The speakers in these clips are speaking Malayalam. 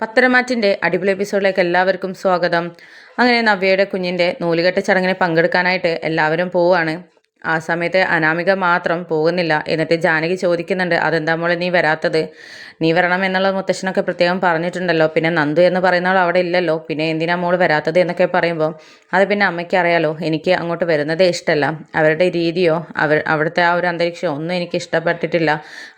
പത്തരമാറ്റിന്റെ അടിപൊളി എപ്പിസോഡിലേക്ക് എല്ലാവർക്കും സ്വാഗതം. അങ്ങനെ നവ്യയുടെ കുഞ്ഞിന്റെ നൂലുകെട്ട് ചടങ്ങിന് പങ്കെടുക്കാനായിട്ട് എല്ലാവരും പോവുകയാണ് ആ സമയത്ത് അനാമിക മാത്രം പോകുന്നില്ല. എന്നിട്ട് ജാനകി ചോദിക്കുന്നുണ്ട് അതെന്താ മോളെ നീ വരാത്തത്? നീ വരണം എന്നുള്ള മുത്തശ്ശനൊക്കെ പ്രത്യേകം പറഞ്ഞിട്ടുണ്ടല്ലോ. പിന്നെ നന്ദു എന്ന് പറയുന്ന ആൾ അവിടെ ഇല്ലല്ലോ. പിന്നെ എന്തിനാ മോൾ വരാത്തത്? എന്നൊക്കെ പറയുമ്പോൾ അത് പിന്നെ അമ്മയ്ക്ക് അറിയാലോ എനിക്ക് അങ്ങോട്ട് വരുന്നതേ ഇഷ്ടമല്ല അവരുടെ രീതിയോ അവർ അവിടുത്തെ ആ ഒരു അന്തരീക്ഷമോ ഒന്നും എനിക്ക് ഇഷ്ടപ്പെട്ടിട്ടില്ല.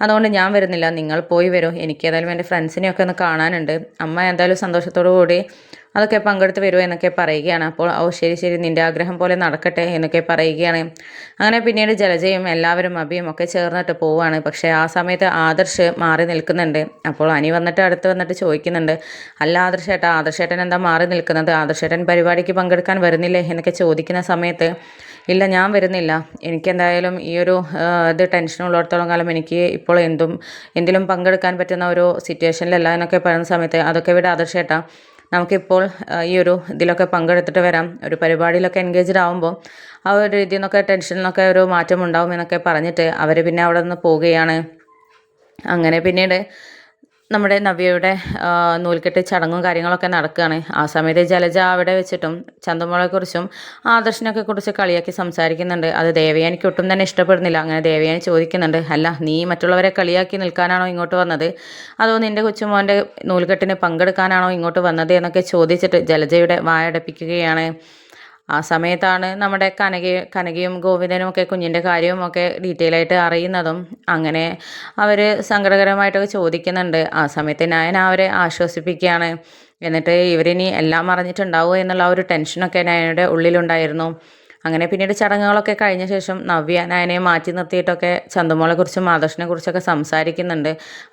അതുകൊണ്ട് ഞാൻ വരുന്നില്ല. നിങ്ങൾ പോയി വരും. എനിക്ക് ഏതായാലും എന്റെ ഫ്രണ്ട്സിനെയൊക്കെ ഒന്ന് കാണാനുണ്ട്. അമ്മ എന്തായാലും സന്തോഷത്തോടു കൂടി അതൊക്കെ പങ്കെടുത്ത് വരുമോ എന്നൊക്കെ പറയുകയാണ്. അപ്പോൾ ഓ ശരി ശരി നിന്റെ ആഗ്രഹം പോലെ നടക്കട്ടെ എന്നൊക്കെ പറയുകയാണ്. അങ്ങനെ പിന്നീട് ജലജയും എല്ലാവരും അഭിയും ഒക്കെ ചേർന്നിട്ട് പോവുകയാണ് പക്ഷേ ആ സമയത്ത് ആദർശ് മാറി നിൽക്കുന്നുണ്ട്. അപ്പോൾ അനി വന്നിട്ട് അടുത്ത് വന്നിട്ട് ചോദിക്കുന്നുണ്ട്. അല്ല ആദർശേട്ടാ ആദർശേട്ടൻ എന്താ മാറി നിൽക്കുന്നത്? ആദർശേട്ടൻ പരിപാടിക്ക് പങ്കെടുക്കാൻ വരുന്നില്ലേ? എന്നൊക്കെ ചോദിക്കുന്ന സമയത്ത് ഇല്ല ഞാൻ വരുന്നില്ല. എനിക്കെന്തായാലും ഈ ഒരു ഇത് ടെൻഷൻ ഉള്ളിടത്തോളം കാലം എനിക്ക് ഇപ്പോൾ എന്തും എന്തിലും പങ്കെടുക്കാൻ പറ്റുന്ന ഒരു സിറ്റുവേഷനിലല്ല എന്നൊക്കെ പറയുന്ന സമയത്ത് അതൊക്കെ ഇവിടെ ആദർശേട്ടാ. നമുക്കിപ്പോൾ ഈ ഒരു ഇതിലൊക്കെ പങ്കെടുത്തിട്ട് വരാം. ഒരു പരിപാടിയിലൊക്കെ എൻഗേജ്ഡ് ആകുമ്പോൾ ആ ഒരു രീതിയിൽ നിന്നൊക്കെ ടെൻഷനിലൊക്കെ ഒരു മാറ്റം ഉണ്ടാവും എന്നൊക്കെ പറഞ്ഞിട്ട് അവർ പിന്നെ അവിടെ നിന്ന് പോവുകയാണ്. അങ്ങനെ പിന്നീട് നമ്മുടെ നവ്യയുടെ നൂൽക്കെട്ട് ചടങ്ങും കാര്യങ്ങളൊക്കെ നടക്കുകയാണ്. ആ സമയത്ത് ജലജ അവിടെ വെച്ചിട്ടും ചന്ദമോളെക്കുറിച്ചും ആദർശനൊക്കെ കുറിച്ച് കളിയാക്കി സംസാരിക്കുന്നുണ്ട്. അത് ദേവയാനിക്ക് ഒട്ടും തന്നെ ഇഷ്ടപ്പെടുന്നില്ല. അങ്ങനെ ദേവയാനി ചോദിക്കുന്നുണ്ട് അല്ല നീ മറ്റുള്ളവരെ കളിയാക്കി നിൽക്കാനാണോ ഇങ്ങോട്ട് വന്നത്? അതോ നിന്റെ കൊച്ചുമോന്റെ നൂൽക്കെട്ടിന് പങ്കെടുക്കാനാണോ ഇങ്ങോട്ട് വന്നത്? എന്നൊക്കെ ചോദിച്ചിട്ട് ജലജയുടെ വായടപ്പിക്കുകയാണ്. ആ സമയത്താണ് നമ്മുടെ കനക കനകയും ഗോവിന്ദനും ഒക്കെ കുഞ്ഞിന്റെ കാര്യവും ഒക്കെ ഡീറ്റെയിൽ ആയിട്ട് അറിയുന്നതും അങ്ങനെ അവർ സങ്കടകരമായിട്ടൊക്കെ ചോദിക്കുന്നുണ്ട്. ആ സമയത്ത് ഞാൻ അവരെ ആശ്വസിപ്പിക്കുകയാണ്. എന്നിട്ട് ഇവരിനി എല്ലാം അറിഞ്ഞിട്ടുണ്ടാവുമോ എന്നുള്ള ആ ഒരു ടെൻഷനൊക്കെ നയനയുടെ ഉള്ളിലുണ്ടായിരുന്നു. അങ്ങനെ പിന്നീട് ചടങ്ങുകളൊക്കെ കഴിഞ്ഞ ശേഷം നവ്യ നയനയെ മാറ്റി നിർത്തിയിട്ടൊക്കെ ചന്തുമോളെക്കുറിച്ചും ആദർശനെ കുറിച്ചൊക്കെ സംസാരിക്കുന്നുണ്ട്.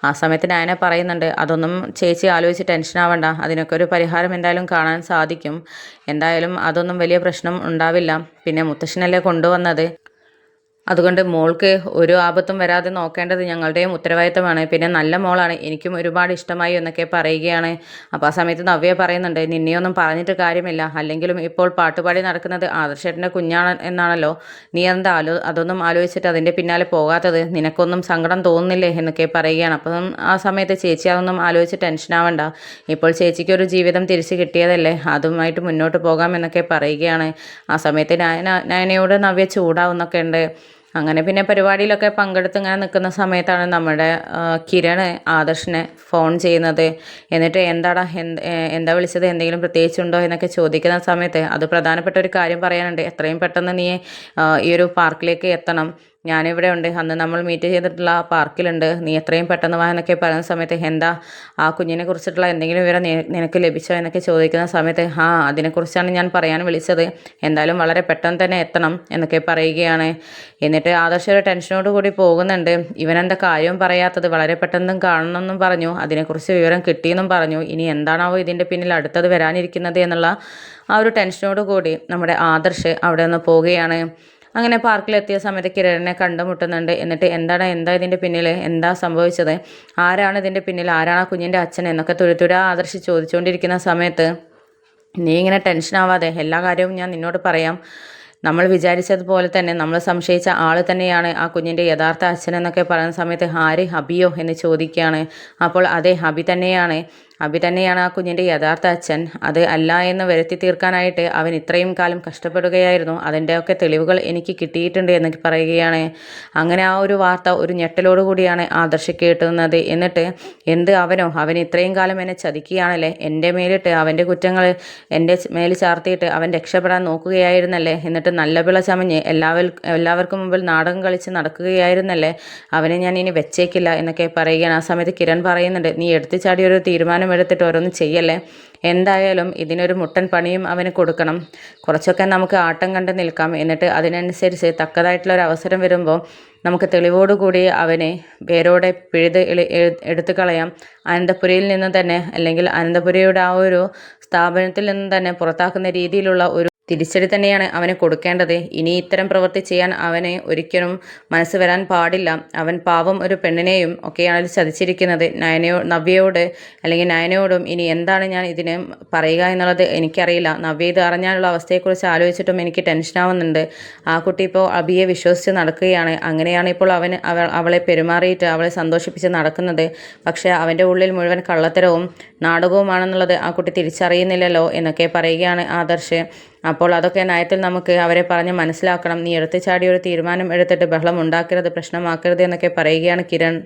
ആ സമയത്ത് നയന പറയുന്നുണ്ട് അതൊന്നും ചേച്ചി ആലോചിച്ച് ടെൻഷൻ ആവണ്ട. അതിനൊക്കെ ഒരു പരിഹാരം എന്തായാലും കാണാൻ സാധിക്കും. എന്തായാലും അതൊന്നും വലിയ പ്രശ്നം ഉണ്ടാവില്ല. പിന്നെ മുത്തശ്ശനല്ലേ കൊണ്ടുവന്നത്? അതുകൊണ്ട് മോൾക്ക് ഒരു ആപത്തും വരാതെ നോക്കേണ്ടത് ഞങ്ങളുടെയും ഉത്തരവാദിത്തമാണ്. പിന്നെ നല്ല മോളാണ്. എനിക്കും ഒരുപാട് ഇഷ്ടമായി എന്നൊക്കെ പറയുകയാണ്. അപ്പോൾ ആ സമയത്ത് നവ്യ പറയുന്നുണ്ട് നിന്നെയൊന്നും പറഞ്ഞിട്ട് കാര്യമില്ല. അല്ലെങ്കിലും ഇപ്പോൾ പാട്ടുപാടി നടക്കുന്നത് ആദർശേട്ടന്റെ കുഞ്ഞാണ് എന്നാണല്ലോ. നീ എന്താ ആലോ അതൊന്നും ആലോചിച്ചിട്ട് അതിന്റെ പിന്നാലെ പോകാത്തത്? നിനക്കൊന്നും സങ്കടം തോന്നുന്നില്ലേ? എന്നൊക്കെ പറയുകയാണ്. അപ്പോൾ ആ സമയത്ത് ചേച്ചി അതൊന്നും ആലോചിച്ച് ടെൻഷൻ ആവണ്ട. ഇപ്പോൾ ചേച്ചിക്ക് ഒരു ജീവിതം തിരിച്ച് കിട്ടിയതല്ലേ? അതുമായിട്ട് മുന്നോട്ട് പോകാം എന്നൊക്കെ പറയുകയാണ്. ആ സമയത്ത് നയന നയനയോട് നവ്യ ചൂടാവുന്നൊക്കെ ഉണ്ട്. അങ്ങനെ പിന്നെ പരിപാടിയിലൊക്കെ പങ്കെടുത്ത് ഇങ്ങനെ നിൽക്കുന്ന സമയത്താണ് നമ്മുടെ കിരൺ ആദർശിനെ ഫോൺ ചെയ്യുന്നത്. എന്നിട്ട് എന്താടാ എന്താ വിളിച്ചത് എന്തെങ്കിലും പ്രത്യേകിച്ചുണ്ടോ എന്നൊക്കെ ചോദിക്കുന്ന സമയത്ത് അത് പ്രധാനപ്പെട്ട ഒരു കാര്യം പറയാനുണ്ട്. എത്രയും പെട്ടെന്ന് നീ ഈ ഒരു പാർക്കിലേക്ക് എത്തണം. ഞാനിവിടെ ഉണ്ട്. അന്ന് നമ്മൾ മീറ്റ് ചെയ്തിട്ടുള്ള പാർക്കിലുണ്ട്. നീ എത്രയും പെട്ടെന്ന് വാ എന്നൊക്കെ പറയുന്ന സമയത്ത് എന്താ ആ കുഞ്ഞിനെ കുറിച്ചിട്ടുള്ള എന്തെങ്കിലും വിവരം നിനക്ക് ലഭിച്ചോ എന്നൊക്കെ ചോദിക്കുന്ന സമയത്ത് ആ അതിനെക്കുറിച്ചാണ് ഞാൻ പറയാൻ വിളിച്ചത്. എന്തായാലും വളരെ പെട്ടെന്ന് തന്നെ എത്തണം എന്നൊക്കെ പറയുകയാണ്. എന്നിട്ട് ആദർശ ഒരു ടെൻഷനോട് കൂടി പോകുന്നുണ്ട്. ഇവനെന്താ കാര്യവും പറയാത്തത്? വളരെ പെട്ടെന്നും കാണണമെന്നും പറഞ്ഞു. അതിനെക്കുറിച്ച് വിവരം കിട്ടിയെന്നും പറഞ്ഞു. ഇനി എന്താണാവോ ഇതിന്റെ പിന്നിൽ അടുത്തത് വരാനിരിക്കുന്നത് എന്നുള്ള ആ ഒരു ടെൻഷനോട് കൂടി നമ്മുടെ ആദർശ് അവിടെ നിന്ന് പോവുകയാണ്. അങ്ങനെ പാർക്കിലെത്തിയ സമയത്ത് കിരണിനെ കണ്ടുമുട്ടുന്നുണ്ട്. എന്നിട്ട് എന്താണ് എന്താ ഇതിന്റെ പിന്നിൽ എന്താ സംഭവിച്ചത്? ആരാണ് ഇതിന്റെ പിന്നിൽ ആരാണ് ആ കുഞ്ഞിന്റെ അച്ഛൻ? എന്നൊക്കെ തുഴുത്തുഴ ആദർശി ചോദിച്ചുകൊണ്ടിരിക്കുന്ന സമയത്ത് നീ ഇങ്ങനെ ടെൻഷൻ ആവാതെ എല്ലാ കാര്യവും ഞാൻ നിന്നോട് പറയാം. നമ്മൾ വിചാരിച്ചതുപോലെ തന്നെ നമ്മൾ സംശയിച്ച ആൾ തന്നെയാണ് ആ കുഞ്ഞിന്റെ യഥാർത്ഥ അച്ഛൻ എന്നൊക്കെ പറയുന്ന സമയത്ത് ആര് ഹബിയോ എന്ന് ചോദിക്കുകയാണ്. അപ്പോൾ അതെ ഹബി തന്നെയാണ്. അബി തന്നെയാണ് ആ കുഞ്ഞിന്റെ യഥാർത്ഥ അച്ഛൻ. അത് അല്ല എന്ന് വരുത്തി തീർക്കാനായിട്ട് അവൻ ഇത്രയും കാലം കഷ്ടപ്പെടുകയായിരുന്നു. അതിന്റെയൊക്കെ തെളിവുകൾ എനിക്ക് കിട്ടിയിട്ടുണ്ട് എന്ന് പറയുകയാണ്. അങ്ങനെ ആ ഒരു വാർത്ത ഒരു ഞെട്ടലോടുകൂടിയാണ് ആദർശ് കേട്ടുന്നത്. എന്നിട്ട് എന്ത് അവനോ? അവൻ ഇത്രയും കാലം എന്നെ ചതിക്കുകയാണല്ലേ? എന്റെ മേലിട്ട് അവന്റെ കുറ്റങ്ങൾ എന്റെ മേൽ ചാർത്തിയിട്ട് അവൻ രക്ഷപ്പെടാൻ നോക്കുകയായിരുന്നല്ലേ? എന്നിട്ട് നല്ല പിള ചമഞ്ഞ് എല്ലാവർ എല്ലാവർക്കും മുമ്പിൽ നാടകം കളിച്ച് നടക്കുകയായിരുന്നല്ലേ? അവനെ ഞാൻ ഇനി വെച്ചേക്കില്ല എന്നൊക്കെ പറയുകയാണ്. ആ സമയത്ത് കിരൺ പറയുന്നുണ്ട് നീ എടുത്തു ചാടിയൊരു തീരുമാനം തീരുമാനമെടുത്തിട്ട് ഓരോന്നും ചെയ്യല്ലേ? എന്തായാലും ഇതിനൊരു മുട്ടൻ പണിയും അവന് കൊടുക്കണം. കുറച്ചൊക്കെ നമുക്ക് ആട്ടം കണ്ട് നിൽക്കാം. എന്നിട്ട് അതിനനുസരിച്ച് തക്കതായിട്ടുള്ള ഒരു അവസരം വരുമ്പോൾ നമുക്ക് തെളിവോടുകൂടി അവനെ വേരോടെ പിഴുത് എടുത്തു കളയാം. അനന്തപുരയിൽ നിന്ന് തന്നെ അല്ലെങ്കിൽ അനന്തപുരയുടെ ആ ഒരു സ്ഥാപനത്തിൽ നിന്ന് തന്നെ പുറത്താക്കുന്ന രീതിയിലുള്ള ഒരു തിരിച്ചടി തന്നെയാണ് അവന് കൊടുക്കേണ്ടത്. ഇനി ഇത്തരം പ്രവൃത്തി ചെയ്യാൻ അവനെ ഒരിക്കലും മനസ്സ് വരാൻ പാടില്ല. അവൻ പാവം ഒരു പെണ്ണിനെയും ഒക്കെയാണ് ചതിച്ചിരിക്കുന്നത്. നയനയോ നവ്യയോട് അല്ലെങ്കിൽ നയനയോടും ഇനി എന്താണ് ഞാൻ ഇതിന് പറയുക എന്നുള്ളത് എനിക്കറിയില്ല. നവ്യ ഇത് അറിഞ്ഞാലുള്ള അവസ്ഥയെക്കുറിച്ച് ആലോചിച്ചിട്ടും എനിക്ക് ടെൻഷനാവുന്നുണ്ട് ആ കുട്ടി ഇപ്പോൾ അബിയെ വിശ്വസിച്ച് നടക്കുകയാണ്. അങ്ങനെയാണ് ഇപ്പോൾ അവൾ അവളെ പെരുമാറിയിട്ട് അവളെ സന്തോഷിപ്പിച്ച് നടക്കുന്നത്. പക്ഷേ അവന്റെ ഉള്ളിൽ മുഴുവൻ കള്ളത്തരവും നാടകവുമാണെന്നുള്ളത് ആ കുട്ടി തിരിച്ചറിയുന്നില്ലല്ലോ എന്നൊക്കെ പറയുകയാണ് ആദർശ്. അപ്പോൾ അതൊക്കെ നയത്തിൽ നമുക്ക് അവരെ പറഞ്ഞ് മനസ്സിലാക്കണം. നീ എടുത്തു ചാടി ഒരു തീരുമാനം എടുത്തിട്ട് ബഹളം ഉണ്ടാക്കരുത് പ്രശ്നമാക്കരുത് എന്നൊക്കെ പറയുകയാണ് കിരൺ.